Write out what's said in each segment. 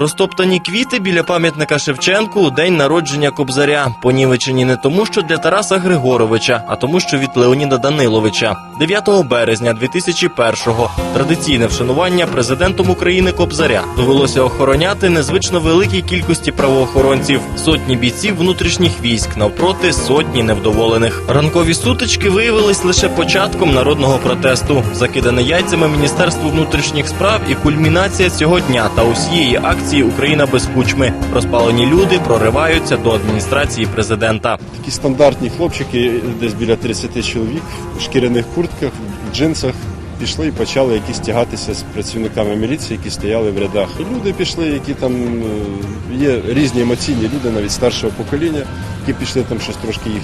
Розтоптані квіти біля пам'ятника Шевченку у день народження Кобзаря. Понівечені не тому, що для Тараса Григоровича, а тому, що від Леоніда Даниловича. 9 березня 2001-го традиційне вшанування президентом України Кобзаря довелося охороняти незвично великій кількості правоохоронців, сотні бійців внутрішніх військ навпроти сотні невдоволених. Ранкові сутички виявились лише початком народного протесту, закидане яйцями Міністерству внутрішніх справ і кульмінація цього дня та усієї акції Україна без кучми. Розпалені люди прориваються до адміністрації президента. Такі стандартні хлопчики, десь біля 30 чоловік, в шкіряних куртках, в джинсах. Пішли і почали якісь тягатися з працівниками міліції, які стояли в рядах. Люди пішли, які там е, є різні емоційні люди, навіть старшого покоління, які пішли там щось трошки їх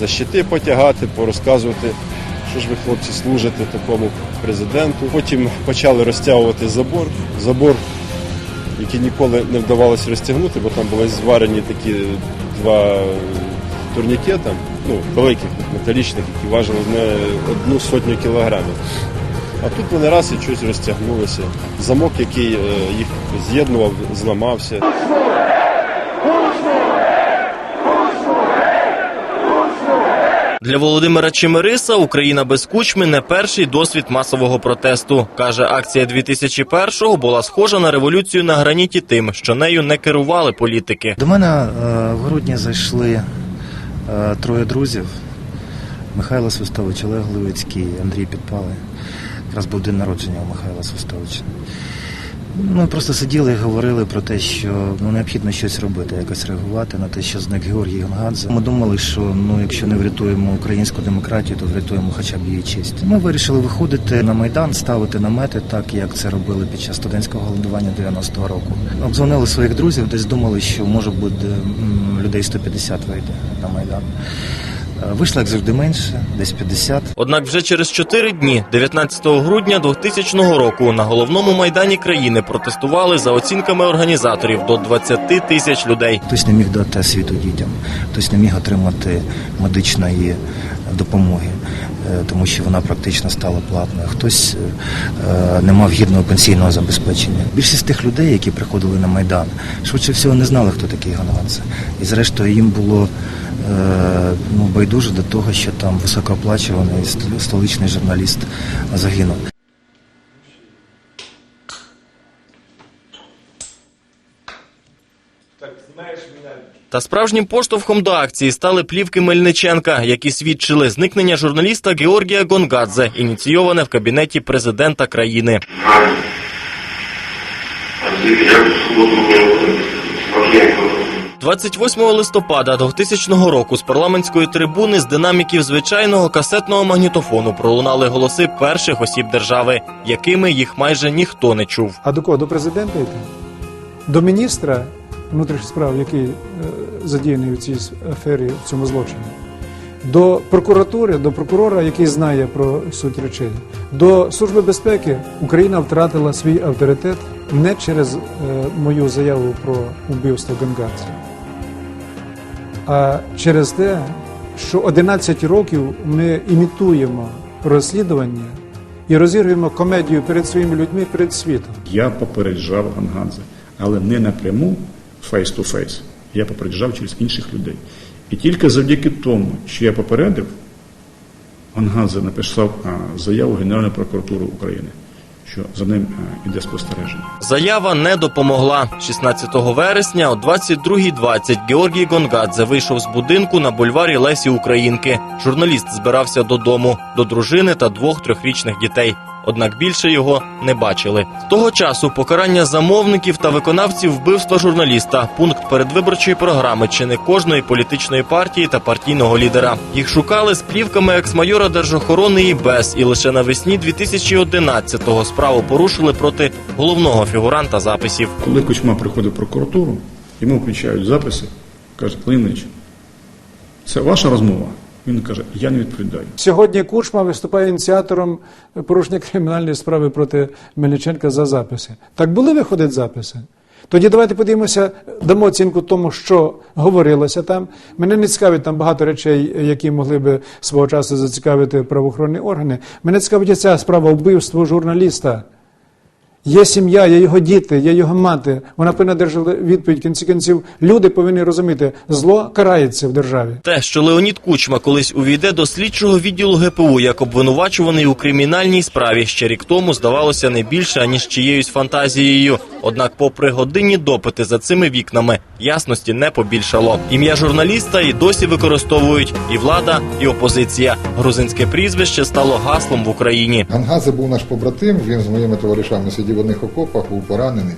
за щити потягати, порозказувати, що ж ви, хлопці, служите такому президенту. Потім почали розтягувати забор. Забор, який ніколи не вдавалося розтягнути, бо там були зварені такі два турнікета, ну, великих, металічних, які важили не одну сотню кілограмів. А тут вони раз і щось розтягнулися. Замок, який е, їх з'єднував, зламався. Для Володимира Чемериса Україна без кучми не перший досвід масового протесту. каже, акція 2001-го була схожа на революцію на граніті тим, що нею не керували політики. До мене е, в грудні зайшли е, троє друзів: Михайло Свистович, Олег Левицький, Андрій Підпалий. Якраз був день народження у Михайла Свистовича. Ми просто сиділи і говорили про те, що ну, необхідно щось робити, якось реагувати на те, що зник Георгій Гонгадзе. Ми думали, що ну, якщо не врятуємо українську демократію, то врятуємо хоча б її честь. Ми вирішили виходити на майдан, ставити намети, так як це робили під час студентського голодування 90-го року. Обдзвонили своїх друзів, десь думали, що може м, людей 150 вийде на майдан. Е, Вийшло, як завжди, менше, десь 50. Однак вже через чотири дні, 19 грудня 2000 року, на головному майдані країни протестували за оцінками організаторів до 20 тисяч людей. Хтось не міг дати освіту дітям, хтось не міг отримати медичної допомоги, е, тому що вона практично стала платною. Хтось е, не мав гідного пенсійного забезпечення. Більшість тих людей, які приходили на майдан, швидше всього не знали, хто такий Ганванце. І зрештою їм було е, ну, байдуже до того, що там високооплачуваний столичний журналіст загинув. Та справжнім поштовхом до акції стали плівки Мельниченка, які свідчили зникнення журналіста Георгія Гонгадзе, ініційоване в кабінеті президента країни. суботу 28 листопада 2000 року з парламентської трибуни з динаміків звичайного касетного магнітофону пролунали голоси перших осіб держави, якими їх майже ніхто не чув. А до кого? До президента йти? До міністра внутрішніх справ, який е, задіяний у цій афері, в цьому злочині, до прокуратури, до прокурора, який знає про суть речей, до Служби безпеки Україна втратила свій авторитет не через е, мою заяву про вбивство Гангадзе, а через те, що 11 років ми імітуємо розслідування і розігруємо комедію перед своїми людьми, перед світом. Я попереджав Гангадзе, але не напряму фейс-ту-фейс. Я попереджав через інших людей. І тільки завдяки тому, що я попередив, Гангадзе написав заяву Генеральної прокуратури України, що за ним іде спостереження. Заява не допомогла. 16 вересня о 22.20 Георгій Гонгадзе вийшов з будинку на бульварі Лесі Українки. Журналіст збирався додому, до дружини та двох трьохрічних дітей. Однак більше його не бачили. Того часу покарання замовників та виконавців вбивства журналіста пункт передвиборчої програми чи не кожної політичної партії та партійного лідера. Їх шукали з плівками екс-майора держохорони і без, і лише навесні 2011-го справу порушили проти головного фігуранта записів. Коли Кучма приходить в прокуратуру, йому включають записи, каже, Клинич, це ваша розмова? Він каже, я не відповідаю. Сьогодні Кучма виступає ініціатором порушення кримінальної справи проти Мельниченка за записи. Так були виходить записи? Тоді давайте подивимося, дамо оцінку тому, що говорилося там. Мене не цікавить там багато речей, які могли би свого часу зацікавити правоохоронні органи. Мене цікавить ця справа вбивства журналіста, Є сім'я, є його діти, є його мати. Вона повинна держати відповідь. В кінці кінців люди повинні розуміти, зло карається в державі. Те, що Леонід Кучма колись увійде до слідчого відділу ГПУ як обвинувачуваний у кримінальній справі, ще рік тому здавалося не більше аніж чиєюсь фантазією. Однак, попри годинні допити за цими вікнами, ясності не побільшало. Ім'я журналіста і досі використовують і влада, і опозиція. Грузинське прізвище стало гаслом в Україні. Гангазе був наш побратим, він з моїми товаришами сидів в одних окопах, був поранений.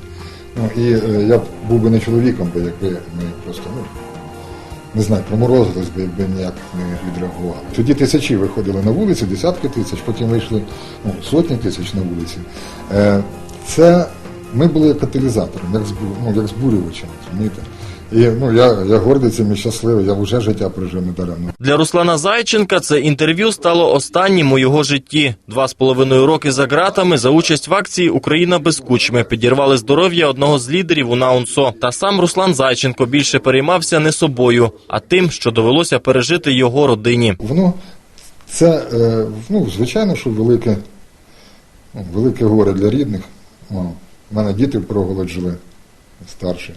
Ну, і е, я був би не чоловіком, бо якби ми просто, ну, не знаю, проморозились би, якби ніяк не відреагували. Тоді тисячі виходили на вулиці, десятки тисяч, потім вийшли ну, сотні тисяч на вулиці. Е, це ми були каталізатором, як, збу, ну, як збурювачем, розумієте? І ну, я, я гордий цим і щасливий, я вже життя прожив недаремно. Для Руслана Зайченка це інтерв'ю стало останнім у його житті. Два з половиною роки за ґратами за участь в акції Україна без кучми підірвали здоров'я одного з лідерів УНАУНСО. Та сам Руслан Зайченко більше переймався не собою, а тим, що довелося пережити його родині. Воно це, е, ну, звичайно, що велике, ну, велике горе для рідних. У мене діти в проголодь жили старші.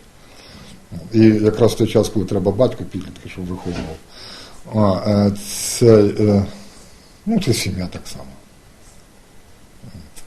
І якраз в той час, коли треба батько підлітки, щоб виховував. А, е, це, е, ну, це сім'я так само.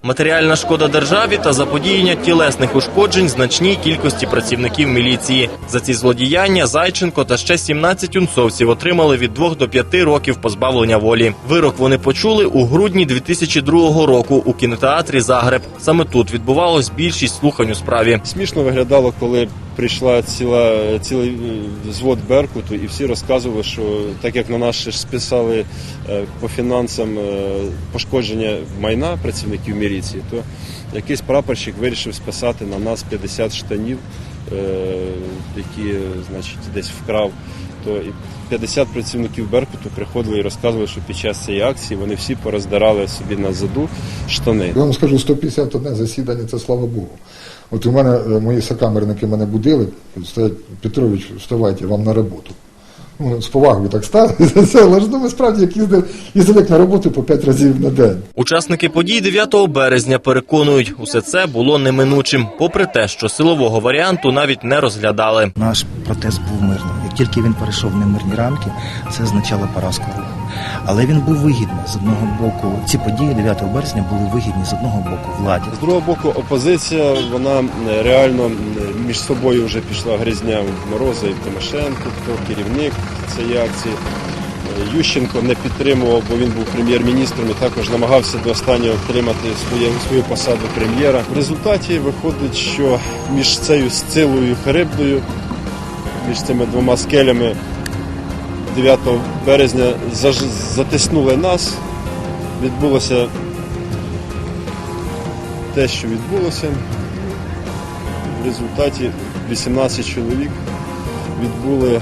Матеріальна шкода державі та заподіяння тілесних ушкоджень значній кількості працівників міліції. За ці злодіяння Зайченко та ще 17 унцовців отримали від 2 до 5 років позбавлення волі. Вирок вони почули у грудні 2002 року у кінотеатрі Загреб. Саме тут відбувалось більшість слухань у справі. Смішно виглядало, коли прийшла ціла, цілий е, звод Беркуту, і всі розказували, що так як на нас списали е, по фінансам е, пошкодження майна працівників міліції, то якийсь прапорщик вирішив списати на нас 50 штанів, е, які значить, десь вкрав. То 50 працівників Беркуту приходили і розказували, що під час цієї акції вони всі пороздирали собі на заду штани. Я вам скажу, 151 засідання, це слава Богу. От у мене е, мої сокамерники мене будили, стоять, Петрович, вставайте, вам на роботу. Ну, з повагою так ставити. за це, але ж ну, ми справді як їздив, їздив як на роботу по 5 разів на день. Учасники подій 9 березня переконують, усе це було неминучим, попри те, що силового варіанту навіть не розглядали. Наш протест був мирним. Як тільки він перейшов в немирні рамки, це означало поразку руху. Але він був вигідний з одного боку. Ці події 9 березня були вигідні з одного боку владі. З другого боку, опозиція вона реально між собою вже пішла грізня в Мороза і Тимошенко, хто керівник цієї акції. Ющенко не підтримував, бо він був прем'єр-міністром і також намагався до останнього втримати своє, свою посаду прем'єра. В результаті виходить, що між цією Сцилою і Харибдою, між цими двома скелями 9 березня затиснули нас. Відбулося те, що відбулося. В результаті 18 чоловік відбули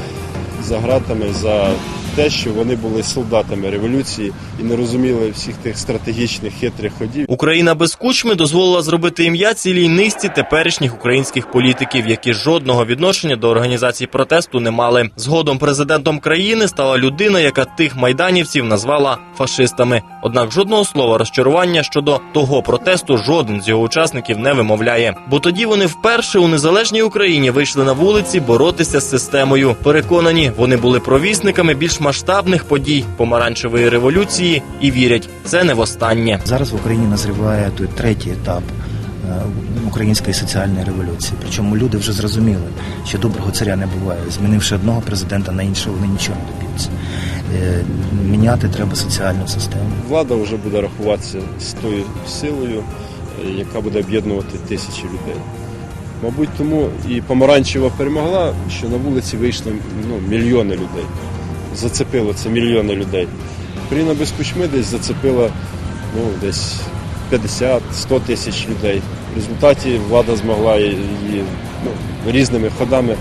за гратами за те, що вони були солдатами революції і не розуміли всіх тих стратегічних хитрих ходів. Україна без кучми дозволила зробити ім'я цілій низці теперішніх українських політиків, які жодного відношення до організації протесту не мали. Згодом президентом країни стала людина, яка тих майданівців назвала фашистами. Однак жодного слова розчарування щодо того протесту жоден з його учасників не вимовляє. Бо тоді вони вперше у незалежній Україні вийшли на вулиці боротися з системою. Переконані, вони були провісниками більш масштабних подій помаранчевої революції і вірять, це не востаннє. Зараз в Україні назріває той третій етап е, української соціальної революції. Причому люди вже зрозуміли, що доброго царя не буває. Змінивши одного президента на іншого, вони нічого не доб'ються. Е, Міняти треба соціальну систему. Влада вже буде рахуватися з тою силою, е, яка буде об'єднувати тисячі людей. Мабуть, тому і помаранчева перемогла, що на вулиці вийшли ну, мільйони людей. Зацепило це мільйони людей. Україна без кучми десь зацепила ну, десь 50-100 тисяч людей. В результаті влада змогла її ну, різними ходами е,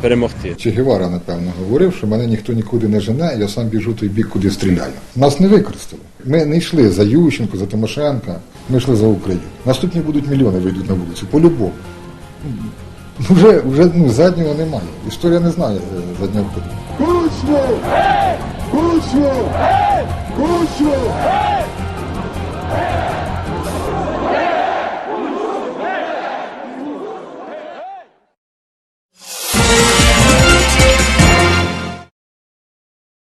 перемогти. Че Гевара, напевно, говорив, що мене ніхто нікуди не жене, я сам біжу той бік, куди стріляю. Нас не використали. Ми не йшли за Ющенко, за Тимошенка, ми йшли за Україну. Наступні будуть мільйони вийдуть на вулицю, по-любому. Ну, Вже, вже ну, заднього немає. Історія не знає е, заднього ходу. Bushwick! Bushwick! Hey!